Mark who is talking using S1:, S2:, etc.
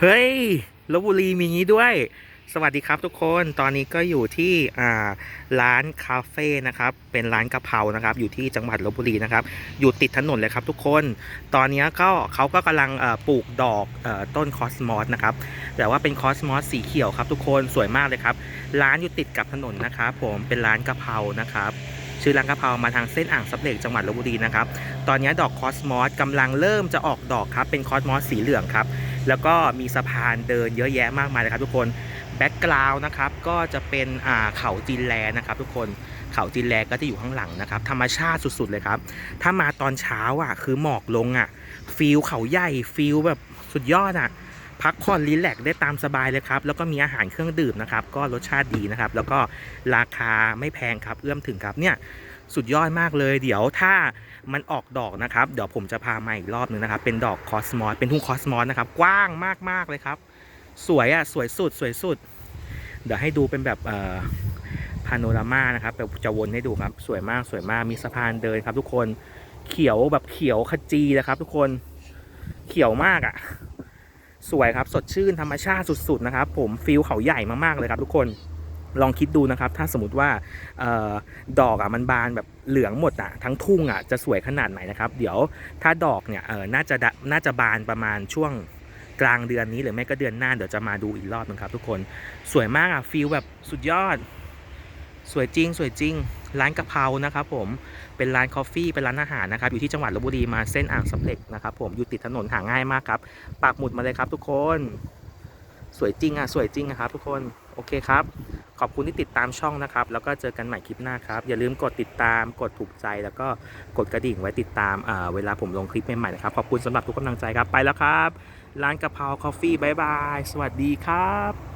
S1: เฮ้ยลบบุรีมีงี้ด้วย สวัสดีครับทุกคนตอนนี้ก็อยู่ที่ร้านคาเฟ่นะครับ เป็นร้านกะเพรานะครับ อยู่ที่จังหวัดลบบุรีนะครับ อยู่ติดถนนเลยครับทุกคน ตอนนี้ก็เขาก็กำลังปลูกดอกอต้นคอสมอสนะครับ แต่ว่าเป็นคอสมอสสีเขียวครับทุกคนสวยมากเลยครับ ร้านอยู่ติดกับถนนนะครับ ผมเป็นร้านกะเพรานะครับชื่อร้านกะเพรามาทางเส้นอ่างซับเหล็กจังหวัดลบบุรีนะครับ ตอนนี้ดอกคอสมอสกำลังเริ่มจะออกดอกครับ เป็นคอสมอสสีเหลืองครับ แล้วก็มีสะพานเดินเยอะแยะมากมายเลยครับทุกคนแบ็กกราวน์นะครับก็จะเป็นอ่าเขาจีนแลนะครับทุกคนเขาจีนแลก็จะอยู่ข้างหลังนะครับธรรมชาติสุดๆเลยครับ ถ้ามาตอนเช้าอะคือหมอกลงอะฟิลเขาใหญ่ฟิลแบบสุดยอดอะพักผ่อนรีแลกได้ตามสบายเลยครับ แล้วก็มีอาหารเครื่องดื่มนะครับ ก็รสชาติดีนะครับ แล้วก็ราคาไม่แพงครับ เอื้อมถึงครับเนี่ย สุดยอดมากเลย เดี๋ยวถ้ามันออกดอกนะครับ เดี๋ยวผมจะพามาอีกรอบหนึงนะครับ เป็นดอกคอสมอสเป็นทุ่งคอสมอสนะครับ กว้างมากๆเลยครับ สวยอะสวยสุดสวยสุด เดี๋ยวให้ดูเป็นแบบเอ่อพาโนรามานะครับแบบจะวนให้ดูครับ สวยมากสวยมากมีสะพานเดินครับทุกคนเขียวแบบเขียวขจีนะครับ ทุกคนเขียวมากอะ สวยครับสดชื่นธรรมชาติสุดๆนะครับ ผมฟิลเขาใหญ่มากๆเลยครับทุกคน ลองคิดดูนะครับ ถ้าสมมติว่าออดอกอะมันบานแบบเหลืองหมดอะทั้งทุ่งอะจะสวยขนาดไหนนะครับ เดี๋ยวถ้าดอกเนี่ยเออน่าจะน่าจะบานประมาณช่วงกลางเดือนนี้หรือไม่ก็เดือนหน้าเดี๋ยวจะมาดูอีกรอบนึงครับ ทุกคนสวยมากอะฟิลแบบสุดยอด สวยจริง สวยจริง ร้านกะเพรานะครับผมเป็นร้านคอฟฟี่เป็นร้านอาหารนะครับ อยู่ที่จังหวัดลบบุรีมาเส้นอ่างสำเร็จนะครับ ผมอยู่ติดถนนหาง่ายมากครับปักหมุดมาเลยครับ ทุกคน สวยจริงอะสวยจริงอะครับ ทุกคนโอเคครับ ขอบคุณที่ติดตามช่องนะครับ แล้วก็เจอกันใหม่คลิปหน้าครับ อย่าลืมกดติดตามกดถูกใจแล้วก็กดกระดิ่งไว้ติดตามอ่าเวลาผมลงคลิปใหม่ๆนะครับ ขอบคุณสำหรับทุกกำลังใจครับไปแล้วครับ ร้านกะเพราคอฟฟี่บายบายสวัสดีครับ